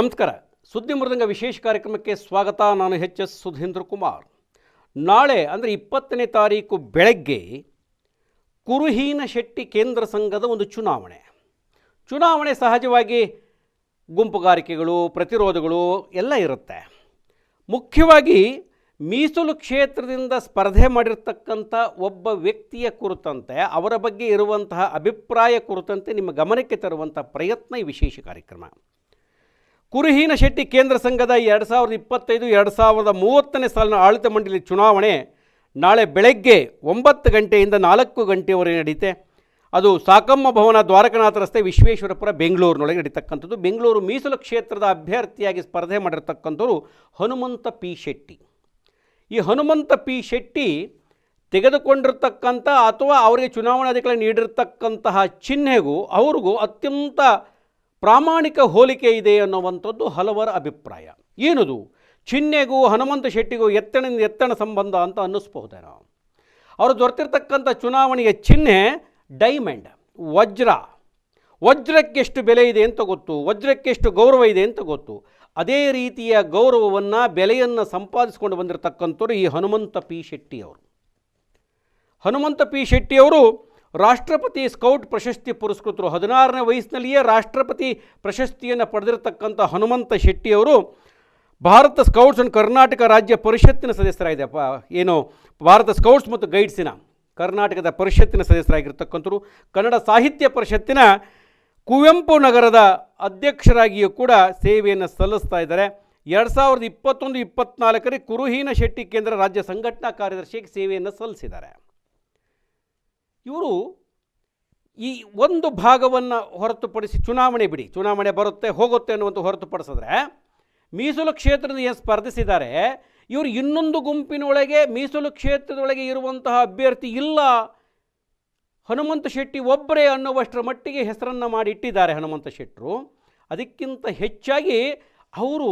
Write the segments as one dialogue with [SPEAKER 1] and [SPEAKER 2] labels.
[SPEAKER 1] ನಮಸ್ಕಾರ. ಸುದ್ದಿ ಮೃದಂಗ ವಿಶೇಷ ಕಾರ್ಯಕ್ರಮಕ್ಕೆ ಸ್ವಾಗತ. ನಾನು ಎಚ್ ಎಸ್ ಸುಧೀಂದ್ರ ಕುಮಾರ್. ನಾಳೆ ಅಂದರೆ ಇಪ್ಪತ್ತನೇ ತಾರೀಕು ಬೆಳಗ್ಗೆ ಕುರುಹೀನ ಶೆಟ್ಟಿ ಕೇಂದ್ರ ಸಂಘದ ಒಂದು ಚುನಾವಣೆ. ಚುನಾವಣೆ ಸಹಜವಾಗಿ ಗುಂಪುಗಾರಿಕೆಗಳು, ಪ್ರತಿರೋಧಗಳು ಎಲ್ಲ ಇರುತ್ತೆ. ಮುಖ್ಯವಾಗಿ ಮೀಸಲು ಕ್ಷೇತ್ರದಿಂದ ಸ್ಪರ್ಧೆ ಮಾಡಿರ್ತಕ್ಕಂಥ ಒಬ್ಬ ವ್ಯಕ್ತಿಯ ಕುರಿತಂತೆ, ಅವರ ಬಗ್ಗೆ ಇರುವಂತಹ ಅಭಿಪ್ರಾಯ ಕುರಿತಂತೆ ನಿಮ್ಮ ಗಮನಕ್ಕೆ ತರುವಂಥ ಪ್ರಯತ್ನ ಈ ವಿಶೇಷ ಕಾರ್ಯಕ್ರಮ. ಕುರುಹೀನ ಶೆಟ್ಟಿ ಕೇಂದ್ರ ಸಂಘದ ಎರಡು ಸಾವಿರದ ಇಪ್ಪತ್ತೈದು, ಎರಡು ಸಾವಿರದ ಮೂವತ್ತನೇ ಸಾಲಿನ ಆಡಳಿತ ಮಂಡಳಿ ಚುನಾವಣೆ ನಾಳೆ ಬೆಳಗ್ಗೆ ಒಂಬತ್ತು ಗಂಟೆಯಿಂದ ನಾಲ್ಕು ಗಂಟೆಯವರೆಗೆ ನಡೆಯುತ್ತೆ. ಅದು ಸಾಕಮ್ಮ ಭವನ ದ್ವಾರಕನಾಥ ರಸ್ತೆ ವಿಶ್ವೇಶ್ವರಪುರ ಬೆಂಗಳೂರಿನೊಳಗೆ ನಡೀತಕ್ಕಂಥದ್ದು. ಬೆಂಗಳೂರು ಮೀಸಲು ಕ್ಷೇತ್ರದ ಅಭ್ಯರ್ಥಿಯಾಗಿ ಸ್ಪರ್ಧೆ ಮಾಡಿರ್ತಕ್ಕಂಥವ್ರು ಹನುಮಂತ ಪಿ ಶೆಟ್ಟಿ. ಈ ಹನುಮಂತ ಪಿ ಶೆಟ್ಟಿ ತೆಗೆದುಕೊಂಡಿರ್ತಕ್ಕಂಥ ಅಥವಾ ಅವರಿಗೆ ಚುನಾವಣಾಧಿಕಾರಿ ನೀಡಿರ್ತಕ್ಕಂತಹ ಚಿಹ್ನೆಗೂ ಅವ್ರಿಗೂ ಅತ್ಯಂತ ಪ್ರಾಮಾಣಿಕ ಹೋಲಿಕೆ ಇದೆ ಅನ್ನುವಂಥದ್ದು ಹಲವರ ಅಭಿಪ್ರಾಯ. ಏನದು? ಚಿಹ್ನೆಗೂ ಹನುಮಂತ ಶೆಟ್ಟಿಗೂ ಎತ್ತಣಿಂದ ಎತ್ತಣ ಸಂಬಂಧ ಅಂತ ಅನ್ನಿಸ್ಬಹುದೇನೋ? ಅವರು ದೊರೆತಿರ್ತಕ್ಕಂಥ ಚುನಾವಣೆಯ ಚಿಹ್ನೆ ಡೈಮಂಡ್, ವಜ್ರ. ವಜ್ರಕ್ಕೆಷ್ಟು ಬೆಲೆ ಇದೆ ಅಂತ ಗೊತ್ತು, ವಜ್ರಕ್ಕೆಷ್ಟು ಗೌರವ ಇದೆ ಅಂತ ಗೊತ್ತು. ಅದೇ ರೀತಿಯ ಗೌರವವನ್ನು, ಬೆಲೆಯನ್ನು ಸಂಪಾದಿಸಿಕೊಂಡು ಬಂದಿರತಕ್ಕಂಥವ್ರು ಈ ಹನುಮಂತ ಪಿ ಶೆಟ್ಟಿಯವರು. ಹನುಮಂತ ಪಿ ಶೆಟ್ಟಿಯವರು ರಾಷ್ಟ್ರಪತಿ ಸ್ಕೌಟ್ ಪ್ರಶಸ್ತಿ ಪುರಸ್ಕೃತರು. ಹದಿನಾರನೇ ವಯಸ್ಸಿನಲ್ಲಿಯೇ ರಾಷ್ಟ್ರಪತಿ ಪ್ರಶಸ್ತಿಯನ್ನು ಪಡೆದಿರತಕ್ಕಂಥ ಹನುಮಂತ ಶೆಟ್ಟಿಯವರು ಭಾರತ ಸ್ಕೌಟ್ಸ್ ಅಂಡ್ ಕರ್ನಾಟಕ ರಾಜ್ಯ ಪರಿಷತ್ತಿನ ಸದಸ್ಯರಾಗಿದೆ ಪ, ಏನು, ಭಾರತ ಸ್ಕೌಟ್ಸ್ ಮತ್ತು ಗೈಡ್ಸಿನ ಕರ್ನಾಟಕದ ಪರಿಷತ್ತಿನ ಸದಸ್ಯರಾಗಿರ್ತಕ್ಕಂಥರು ಕನ್ನಡ ಸಾಹಿತ್ಯ ಪರಿಷತ್ತಿನ ಕುವೆಂಪು ನಗರದ ಅಧ್ಯಕ್ಷರಾಗಿಯೂ ಕೂಡ ಸೇವೆಯನ್ನು ಸಲ್ಲಿಸ್ತಾ ಇದ್ದಾರೆ. ಎರಡು ಸಾವಿರದ ಇಪ್ಪತ್ತೊಂದು, ಇಪ್ಪತ್ನಾಲ್ಕರಲ್ಲಿ ಕುರುಹೀನ ಶೆಟ್ಟಿ ಕೇಂದ್ರ ರಾಜ್ಯ ಸಂಘಟನಾ ಕಾರ್ಯದರ್ಶಿಗೆ ಸೇವೆಯನ್ನು ಸಲ್ಲಿಸಿದ್ದಾರೆ. ಇವರು ಈ ಒಂದು ಭಾಗವನ್ನು ಹೊರತುಪಡಿಸಿ ಚುನಾವಣೆ ಬಿಡಿ, ಚುನಾವಣೆ ಬರುತ್ತೆ, ಹೋಗುತ್ತೆ ಅನ್ನುವಂಥ ಹೊರತುಪಡಿಸಿದ್ರೆ ಮೀಸಲು ಕ್ಷೇತ್ರದಿಂದ ಏನು ಸ್ಪರ್ಧಿಸಿದ್ದಾರೆ, ಇವರು ಇನ್ನೊಂದು ಗುಂಪಿನೊಳಗೆ ಮೀಸಲು ಕ್ಷೇತ್ರದೊಳಗೆ ಇರುವಂತಹ ಅಭ್ಯರ್ಥಿ ಇಲ್ಲ, ಹನುಮಂತ ಶೆಟ್ಟಿ ಒಬ್ಬರೇ ಅನ್ನುವಷ್ಟರ ಮಟ್ಟಿಗೆ ಹೆಸರನ್ನು ಮಾಡಿ ಇಟ್ಟಿದ್ದಾರೆ ಹನುಮಂತ ಶೆಟ್ಟರು ಅದಕ್ಕಿಂತ ಹೆಚ್ಚಾಗಿ ಅವರು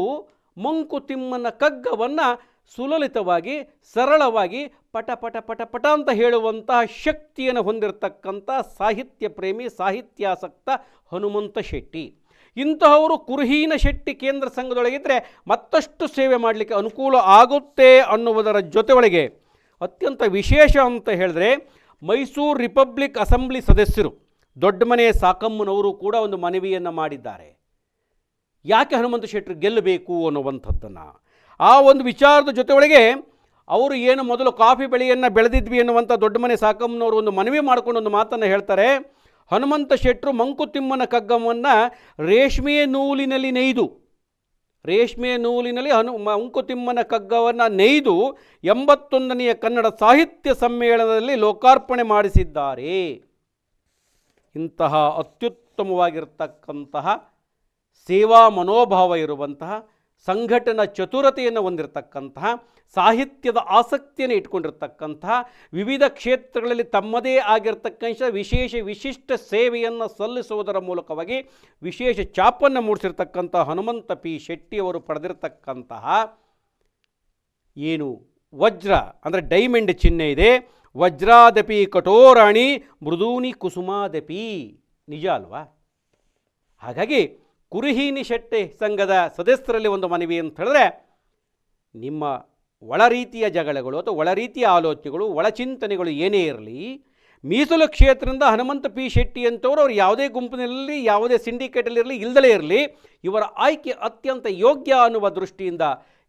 [SPEAKER 1] ಮಂಕುತಿಮ್ಮನ ಕಗ್ಗವನ್ನು ಸುಲಲಿತವಾಗಿ, ಸರಳವಾಗಿ ಪಟ ಪಟ ಪಟ ಪಟ ಅಂತ ಹೇಳುವಂತಹ ಶಕ್ತಿಯನ್ನು ಹೊಂದಿರತಕ್ಕಂಥ ಸಾಹಿತ್ಯ ಪ್ರೇಮಿ ಸಾಹಿತ್ಯಾಸಕ್ತ ಹನುಮಂತ ಶೆಟ್ಟಿ. ಇಂತಹವರು ಕುರುಹೀನ ಶೆಟ್ಟಿ ಕೇಂದ್ರ ಸಂಘದೊಳಗಿದ್ದರೆ ಮತ್ತಷ್ಟು ಸೇವೆ ಮಾಡಲಿಕ್ಕೆ ಅನುಕೂಲ ಆಗುತ್ತೆ ಅನ್ನುವುದರ ಜೊತೆ ಒಳಗೆ ಅತ್ಯಂತ ವಿಶೇಷ ಅಂತ ಹೇಳಿದ್ರೆ ಮೈಸೂರು ರಿಪಬ್ಲಿಕ್ ಅಸೆಂಬ್ಲಿ ಸದಸ್ಯರು, ದೊಡ್ಡ ಮನೆ ಸಾಕಮ್ಮನವರು ಕೂಡ ಒಂದು ಮನವಿಯನ್ನು ಮಾಡಿದ್ದಾರೆ. ಯಾಕೆ ಹನುಮಂತ ಶೆಟ್ಟರು ಗೆಲ್ಲಬೇಕು ಅನ್ನುವಂಥದ್ದನ್ನು? ಆ ಒಂದು ವಿಚಾರದ ಜೊತೆ ಒಳಗೆ ಅವರು ಏನು ಮೊದಲು ಕಾಫಿ ಬೆಳೆಯನ್ನು ಬೆಳೆದಿದ್ವಿ ಎನ್ನುವಂಥ ದೊಡ್ಡ ಮನೆ ಸಾಕಮ್ಮನವರು ಒಂದು ಮನವಿ ಮಾಡಿಕೊಂಡು ಒಂದು ಮಾತನ್ನು ಹೇಳ್ತಾರೆ. ಹನುಮಂತ ಶೆಟ್ಟರು ಮಂಕುತಿಮ್ಮನ ಕಗ್ಗವನ್ನು ರೇಷ್ಮೆ ನೂಲಿನಲ್ಲಿ ನೇಯ್ದು, ರೇಷ್ಮೆ ನೂಲಿನಲ್ಲಿ ಹನು ಮಂಕುತಿಮ್ಮನ ಕಗ್ಗವನ್ನು ನೇಯ್ದು ಎಂಬತ್ತೊಂದನೆಯ ಕನ್ನಡ ಸಾಹಿತ್ಯ ಸಮ್ಮೇಳನದಲ್ಲಿ ಲೋಕಾರ್ಪಣೆ ಮಾಡಿಸಿದ್ದಾರೆ. ಇಂತಹ ಅತ್ಯುತ್ತಮವಾಗಿರ್ತಕ್ಕಂತಹ ಸೇವಾ ಮನೋಭಾವ ಇರುವಂತಹ ಸಂಘಟನಾ ಚತುರತೆಯನ್ನು ಹೊಂದಿರತಕ್ಕಂತಹ, ಸಾಹಿತ್ಯದ ಆಸಕ್ತಿಯನ್ನು ಇಟ್ಕೊಂಡಿರ್ತಕ್ಕಂತಹ, ವಿವಿಧ ಕ್ಷೇತ್ರಗಳಲ್ಲಿ ತಮ್ಮದೇ ಆಗಿರ್ತಕ್ಕಂಥ ವಿಶೇಷ ವಿಶಿಷ್ಟ ಸೇವೆಯನ್ನು ಸಲ್ಲಿಸುವುದರ ಮೂಲಕವಾಗಿ ವಿಶೇಷ ಚಾಪನ್ನು ಮೂಡಿಸಿರ್ತಕ್ಕಂಥ ಹನುಮಂತ ಪಿ ಶೆಟ್ಟಿಯವರು ಪಡೆದಿರತಕ್ಕಂತಹ ಏನು ವಜ್ರ, ಅಂದರೆ ಡೈಮಂಡ್ ಚಿಹ್ನೆ ಇದೆ. ವಜ್ರಾದಪಿ ಕಠೋರಾಣಿ, ಮೃದೂನಿ ಕುಸುಮಾದಪಿ. ನಿಜ ಅಲ್ವಾ? ಹಾಗಾಗಿ ಕುರುಹೀನಿ ಶೆಟ್ಟಿ ಸಂಘದ ಸದಸ್ಯರಲ್ಲಿ ಒಂದು ಮನವಿ ಅಂತ ಹೇಳಿದ್ರೆ, ನಿಮ್ಮ ಒಳ ರೀತಿಯ ಜಗಳಗಳು ಅಥವಾ ಒಳ ರೀತಿಯ ಆಲೋಚನೆಗಳು, ಒಳಚಿಂತನೆಗಳು ಏನೇ ಇರಲಿ, ಮೀಸಲು ಕ್ಷೇತ್ರದಿಂದ ಹನುಮಂತ ಪಿ ಶೆಟ್ಟಿ ಅಂತವರು ಅವರು ಯಾವುದೇ ಗುಂಪಿನಲ್ಲಿ, ಯಾವುದೇ ಸಿಂಡಿಕೇಟಲ್ಲಿರಲಿ ಇಲ್ಲದಲೇ ಇರಲಿ, ಇವರ ಆಯ್ಕೆ ಅತ್ಯಂತ ಯೋಗ್ಯ ಅನ್ನುವ ದೃಷ್ಟಿಯಿಂದ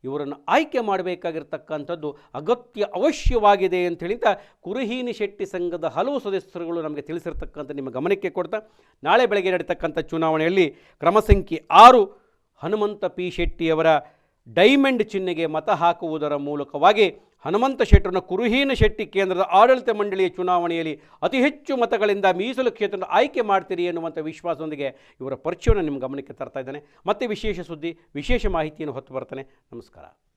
[SPEAKER 1] ಇವರನ್ನು ಆಯ್ಕೆ ಮಾಡಬೇಕಾಗಿರ್ತಕ್ಕಂಥದ್ದು ಅಗತ್ಯ ಅವಶ್ಯವಾಗಿದೆ ಅಂತ ಹೇಳಿದ ಕುರುಹೀನಿ ಶೆಟ್ಟಿ ಸಂಘದ ಹಲವು ಸದಸ್ಯರುಗಳು ನಮಗೆ ತಿಳಿಸಿರ್ತಕ್ಕಂಥ ನಿಮ್ಮ ಗಮನಕ್ಕೆ ಕೊಡ್ತಾ, ನಾಳೆ ಬೆಳಗ್ಗೆ ನಡೀತಕ್ಕಂಥ ಚುನಾವಣೆಯಲ್ಲಿ ಕ್ರಮ ಸಂಖ್ಯೆ ಆರು, ಹನುಮಂತ ಪಿ ಶೆಟ್ಟಿಯವರ ಡೈಮಂಡ್ ಚಿಹ್ನೆಗೆ ಮತ ಹಾಕುವುದರ ಮೂಲಕವಾಗಿ ಹನುಮಂತ ಶೆಟ್ಟರನ್ನು ಕುರುಹೀನ ಶೆಟ್ಟಿ ಕೇಂದ್ರದ ಆಡಳಿತ ಮಂಡಳಿಯ ಚುನಾವಣೆಯಲ್ಲಿ ಅತಿ ಹೆಚ್ಚು ಮತಗಳಿಂದ ಮೀಸಲು ಕ್ಷೇತ್ರವನ್ನು ಆಯ್ಕೆ ಮಾಡ್ತೀರಿ ಎನ್ನುವಂಥ ವಿಶ್ವಾಸದೊಂದಿಗೆ ಇವರ ಪರಿಚಯವನ್ನು ನಿಮ್ಮ ಗಮನಕ್ಕೆ ತರ್ತಾ ಇದ್ದಾನೆ. ಮತ್ತೆ ವಿಶೇಷ ಸುದ್ದಿ, ವಿಶೇಷ ಮಾಹಿತಿಯನ್ನು ಹೊತ್ತು ಬರ್ತಾನೆ ನಮಸ್ಕಾರ.